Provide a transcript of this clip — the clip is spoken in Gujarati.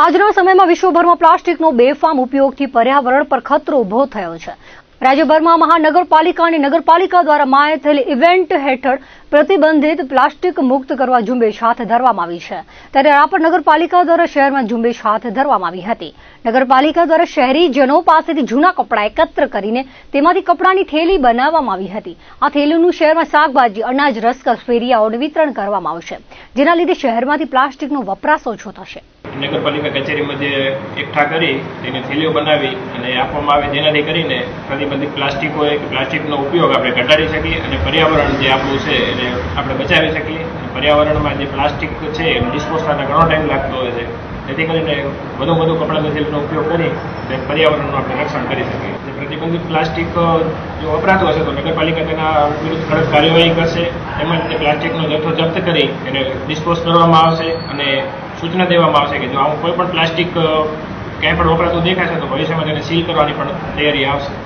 આજના સમયમાં વિશ્વભરમાં પ્લાસ્ટિકનો બેફામ ઉપયોગથી પર્યાવરણ પર ખતરો ઊભો થયો છે. રાજ્યભરમાં મહાનગરપાલિકા અને નગરપાલિકા દ્વારા માય થયેલી ઇવેન્ટ હેઠળ પ્રતિબંધિત પ્લાસ્ટિક મુક્ત કરવા ઝુંબેશ હાથ ધરવામાં આવી છે. ત્યારે રાપર નગરપાલિકા દ્વારા શહેરમાં ઝુંબેશ હાથ ધરવામાં આવી હતી. નગરપાલિકા દ્વારા શહેરીજનો પાસેથી જૂના કપડાં એકત્ર કરીને તેમાંથી કપડાની થેલી બનાવવામાં આવી હતી. આ થેલીનું શહેરમાં શાકભાજી, અનાજ, રસકસ, ફેરિયાઓને વિતરણ કરવામાં આવશે. જેના લીધે શહેરમાંથી પ્લાસ્ટિકનો વપરાશ ઓછો થશે. નગરપાલિકા કચેરીમાં જે એકઠા કરી તેની થેલીઓ બનાવી અને આપવામાં આવે જેનાથી કરીને પ્રતિબંધિત પ્લાસ્ટિક હોય કે પ્લાસ્ટિકનો ઉપયોગ આપણે ઘટાડી શકીએ અને પર્યાવરણ જે આપણું છે એને આપણે બચાવી શકીએ. અને પર્યાવરણમાં જે પ્લાસ્ટિક છે એનો ડિસ્પોઝ થતા ઘણો ટાઈમ લાગતો હોય છે. જેથી કરીને વધુ વધુ કપડાની થેલીનો ઉપયોગ કરી અને પર્યાવરણનું આપણે રક્ષણ કરી શકીએ. જે પ્રતિબંધિત પ્લાસ્ટિક જો વપરાતું હશે તો નગરપાલિકા તેના વિરુદ્ધ કડક કાર્યવાહી કરશે. તેમજ તે પ્લાસ્ટિકનો જથ્થો જપ્ત કરી એને ડિસ્પોઝ કરવામાં આવશે અને સૂચના દેવામાં આવશે કે જો આવું કોઈ પણ પ્લાસ્ટિક ક્યાંય પણ વપરાતું દેખાશે તો ભવિષ્યમાં તેને સીલ કરવાની પણ તૈયારી આવશે.